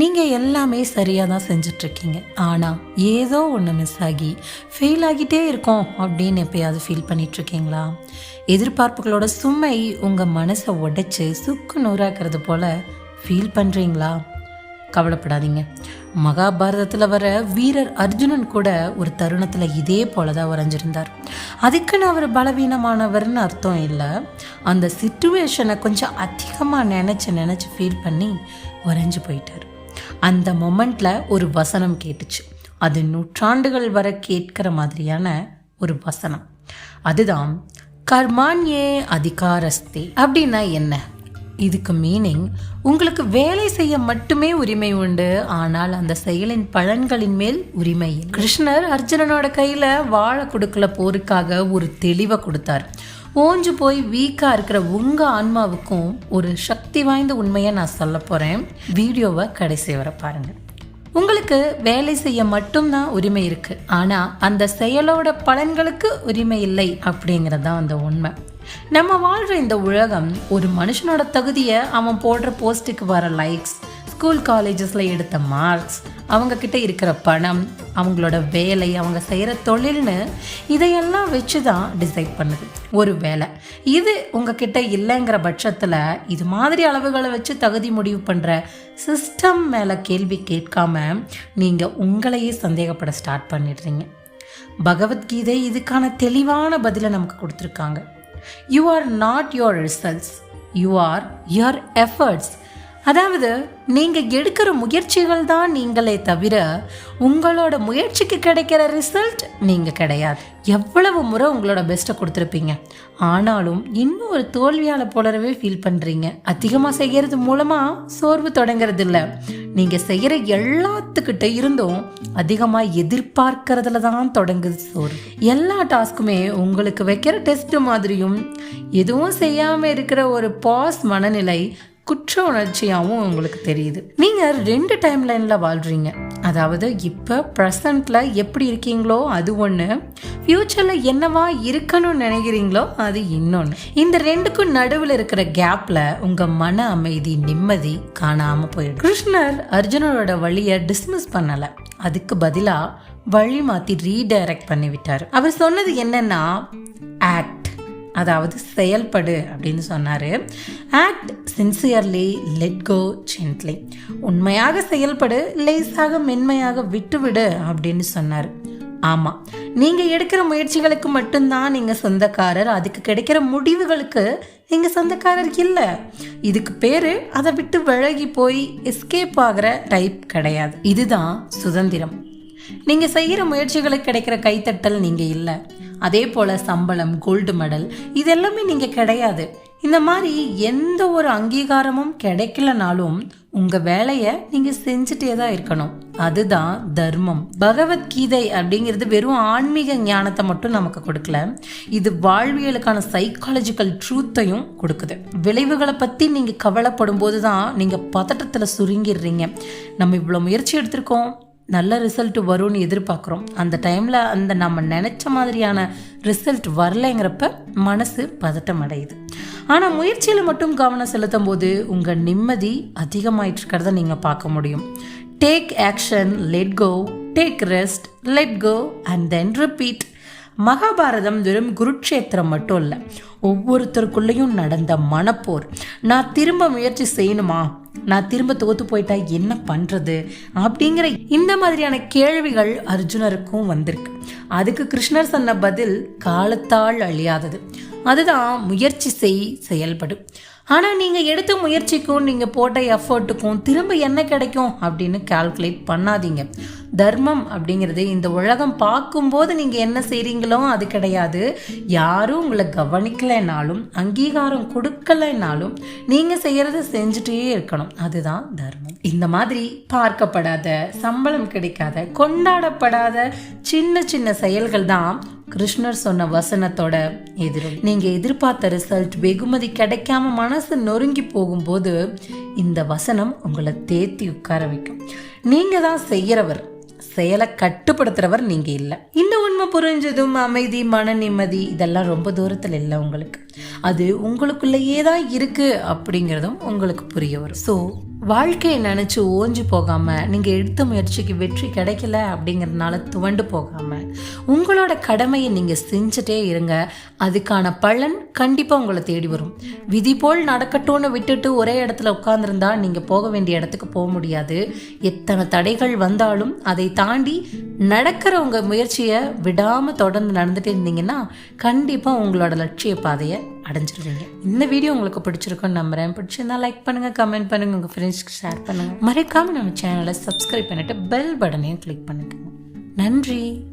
நீங்கள் எல்லாமே சரியாக தான் செஞ்சிட்ருக்கீங்க. ஆனால் ஏதோ ஒன்று மிஸ் ஆகி ஃபெயில் ஆகிட்டே இருக்கோம் அப்படின்னு எப்பயாவது ஃபீல் பண்ணிகிட்ருக்கீங்களா எதிர்பார்ப்புகளோட சுமை உங்கள் மனசை உடைச்சி சுக்கு நூறாக்கிறது போல் ஃபீல் பண்ணுறீங்களா கவலைப்படாதீங்க. மகாபாரதத்தில் வர வீரர் அர்ஜுனன் கூட ஒரு தருணத்தில் இதே போல தான் வரைஞ்சிருந்தார் அதுக்குன்னு அவர் பலவீனமானவர்னு அர்த்தம் இல்லை. அந்த சுச்சுவேஷனை கொஞ்சம் அதிகமாக நினச்சி நினச்சி ஃபீல் பண்ணி வரைஞ்சு போயிட்டார். அந்த மொமெண்ட்டில் ஒரு வசனம் கேட்டுச்சு. அது நூற்றாண்டுகள் வர கேட்கிற மாதிரியான ஒரு வசனம். அதுதான் கர்மான்யே அதிகாரஸ்தே அப்படின்னா என்ன? இதுக்கு மீனிங் உங்களுக்கு வேலை செய்ய மட்டுமே உரிமை உண்டு ஆனால் அந்த செயலின் பலன்களின் மேல் உரிமை கிருஷ்ணர் அர்ஜுனனோட கையில வாழை கொடுக்கல போருக்காக ஒரு தெளிவை கொடுத்தார். ஓஞ்சு போய் வீக்கா இருக்கிற உங்க ஆன்மாவுக்கும் ஒரு சக்தி வாய்ந்த உண்மையை நான் சொல்ல போறேன். வீடியோவை கடைசி வர பாருங்க. உங்களுக்கு வேலை செய்ய மட்டும்தான் உரிமை இருக்கு. ஆனா அந்த செயலோட பலன்களுக்கு உரிமை இல்லை அப்படிங்கிறது தான் அந்த உண்மை. நம்ம வாழ்ற இந்த உலகம் ஒரு மனுஷனோட தகுதியை அவன் போடுற போஸ்ட்டுக்கு வர லைக்ஸ் ஸ்கூல் காலேஜஸில் எடுத்த மார்க்ஸ் அவங்கக்கிட்ட இருக்கிற பணம் அவங்களோட வேலை அவங்க செய்கிற தொழில்னு இதையெல்லாம் வச்சு தான் டிசைட் பண்ணுது. ஒரு வேலை இது உங்ககிட்ட இல்லைங்கிற பட்சத்தில் இது மாதிரி அளவுகளை வச்சு தகுதி முடிவு பண்ணுற சிஸ்டம் மேலே கேள்வி கேட்காம நீங்கள் உங்களையே சந்தேகப்பட ஸ்டார்ட் பண்ணிடுறீங்க. பகவத்கீதை இதுக்கான தெளிவான பதிலை நமக்கு கொடுத்துருக்காங்க. You are not your results you are your efforts அதாவது நீங்கள் எடுக்கிற முயற்சிகள் தான் நீங்களே தவிர உங்களோட முயற்சிக்கு கிடைக்கிற ரிசல்ட் நீங்கள் கிடையாது. எவ்வளவு முறை உங்களோட பெஸ்ட்டை கொடுத்துருப்பீங்க. ஆனாலும் இன்னும் ஒரு தோல்வியால் போலவே ஃபீல் பண்ணுறீங்க அதிகமாக செய்கிறது மூலமாக சோர்வு தொடங்கிறது இல்லை நீங்கள் செய்கிற எல்லாத்துக்கிட்ட இருந்தும் அதிகமாக எதிர்பார்க்கறதுல தான் தொடங்குது சோர்வு. எல்லா டாஸ்க்குமே உங்களுக்கு வைக்கிற டெஸ்ட் மாதிரியும் எதுவும் செய்யாமல் இருக்கிற ஒரு பாஸ் மனநிலை குற்ற உணர்ச்சியாகவும் உங்களுக்கு தெரியுது. நீங்கள் ரெண்டு டைம் லைனில் வாழ்கிறீங்க அதாவது இப்போ ப்ரெசண்ட்டில் எப்படி இருக்கீங்களோ அது ஒன்று ஃப்யூச்சரில் என்னவா இருக்கணும்னு நினைக்கிறீங்களோ அது இன்னொன்று இந்த ரெண்டுக்கும் நடுவில் இருக்கிற கேப்பில் உங்கள் மன அமைதி நிம்மதி காணாமல் போயிடும். கிருஷ்ணர் அர்ஜுனனோட வழியை டிஸ்மிஸ் பண்ணலை. அதுக்கு பதிலாக வழி மாற்றி ரீடைரக்ட் பண்ணி விட்டார் அவர் சொன்னது என்னன்னா ஆக்ட் அதாவது செயல்படு அப்படின்னு சொன்னார். Act sincerely let go gently உண்மையாக செயல்படு லேசாக மென்மையாக விட்டுவிடு அப்படின்னு சொன்னார். ஆமாம் நீங்கள் எடுக்கிற முயற்சிகளுக்கு மட்டும்தான் நீங்கள் சொந்தக்காரர் அதுக்கு கிடைக்கிற முடிவுகளுக்கு நீங்கள் சொந்தக்காரர் இல்லை. இதுக்கு பேர் அதை விட்டு விலகி போய் எஸ்கேப் ஆகிற டைப் கிடையாது. இதுதான் சுதந்திரம். நீங்கள் செய்கிற முயற்சிகளுக்கு கிடைக்கிற கைத்தட்டல் நீங்கள் இல்லை. அதே போல் சம்பளம் கோல்டு மெடல் இது எல்லாமே நீங்கள் கிடையாது. இந்த மாதிரி எந்த ஒரு அங்கீகாரமும் கிடைக்கலனாலும் உங்கள் வேலையை நீங்கள் செஞ்சுட்டே தான் இருக்கணும். அதுதான் தர்மம். பகவத்கீதை அப்படிங்கிறது வெறும் ஆன்மீக ஞானத்தை மட்டும் நமக்கு கொடுக்கல. இது வாழ்வியலுக்கான சைக்காலஜிக்கல் ட்ரூத்தையும் கொடுக்குது. விளைவுகளை பற்றி நீங்கள் கவலைப்படும் போது தான் நீங்கள் பதட்டத்தில் சுருங்கிடுறீங்க. நம்ம இவ்வளோ முயற்சி எடுத்திருக்கோம். நல்ல ரிசல்ட் வரும்னு எதிர்பார்க்குறோம். அந்த டைமில் அந்த நம்ம நினச்ச மாதிரியான ரிசல்ட் வரலைங்கிறப்ப மனசு பதட்டம் அடையுது ஆனால் முயற்சியில் மட்டும் கவனம் செலுத்தும் போது உங்கள் நிம்மதி அதிகமாயிட்டு இருக்கிறத நீங்கள் பார்க்க முடியும். Take action let go take rest let go and then repeat Mahabharata வெறும் குருட்சேத்திரம் மட்டும் இல்லை ஒவ்வொருத்தருக்குள்ளேயும் நடந்த மனப்போர். நான் திரும்ப முயற்சி செய்யணுமா? நான் திரும்ப தோத்து போயிட்டா என்ன பண்றது அப்படிங்கிற இந்த மாதிரியான கேள்விகள் அர்ஜுனருக்கும் வந்திருக்கு. அதுக்கு கிருஷ்ணர் சொன்ன பதில் காலத்தால் அழியாதது. அதுதான் முயற்சி செய் செயல்படும் ஆனால் நீங்கள் எடுத்த முயற்சிக்கும் நீங்கள் போட்ட எஃபர்ட்டுக்கும் திரும்ப என்ன கிடைக்கும் அப்படின்னு கால்குலேட் பண்ணாதீங்க. தர்மம் அப்படிங்கிறது. இந்த உலகம் பார்க்கும்போது நீங்கள் என்ன செய்கிறீங்களோ அது கிடையாது. யாரும் உங்களை கவனிக்கலைனாலும் அங்கீகாரம் கொடுக்கலைனாலும் நீங்கள் செய்கிறத செஞ்சுட்டே இருக்கணும். அதுதான் தர்மம். இந்த மாதிரி பார்க்கப்படாத சம்பளம் கிடைக்காத கொண்டாடப்படாத சின்ன சின்ன செயல்கள் தான் கிருஷ்ணர் சொன்ன வசனத்தோட எதிரும். நீங்க எதிர்பார்த்த ரிசல்ட் வெகுமதி கிடைக்காம மனசு நொறுங்கி போகும்போது இந்த வசனம் உங்களை தேத்தி உட்கார வைக்கும். நீங்க தான் செய்யறவர். செயலை கட்டுப்படுத்துறவர் நீங்க இல்லை. இந்த உண்மை புரிஞ்சதும் அமைதி மன நிம்மதி இதெல்லாம் ரொம்ப தூரத்தில் இல்லை உங்களுக்கு. அது உங்களுக்குள்ளேயே தான் இருக்குது அப்படிங்கிறதும் உங்களுக்கு புரிய வரும். ஸோ வாழ்க்கையை நினச்சி ஓஞ்சு போகாமல் நீங்கள் எடுத்த முயற்சிக்கு வெற்றி கிடைக்கல அப்படிங்கிறதுனால துவண்டு போகாமல் உங்களோட கடமையை நீங்கள் செஞ்சுட்டே இருங்க. அதுக்கான பலன் கண்டிப்பாக உங்களை தேடி வரும். விதி போல் நடக்கட்டும்னு விட்டுட்டு ஒரே இடத்துல உட்காந்துருந்தா நீங்கள் போக வேண்டிய இடத்துக்கு போக முடியாது. எத்தனை தடைகள் வந்தாலும் அதை தாண்டி நடக்கிற உங்கள் முயற்சியை விடாமல் தொடர்ந்து நடந்துட்டு இருந்தீங்கன்னா கண்டிப்பாக உங்களோட லட்சிய பாதையை அடைஞ்சிருவீங்க. இந்த வீடியோ உங்களுக்கு பிடிச்சிருக்கும்னு நம்புறேன். பிடிச்சிருந்தா லைக் பண்ணுங்க கமெண்ட் பண்ணுங்க உங்க ஃப்ரெண்ட்ஸ்க்கு ஷேர் பண்ணுங்க. மறக்காம நம்ம சேனலை சப்ஸ்கிரைப் பண்ணிட்டு பெல் பட்டனையும் கிளிக் பண்ணுங்க. நன்றி.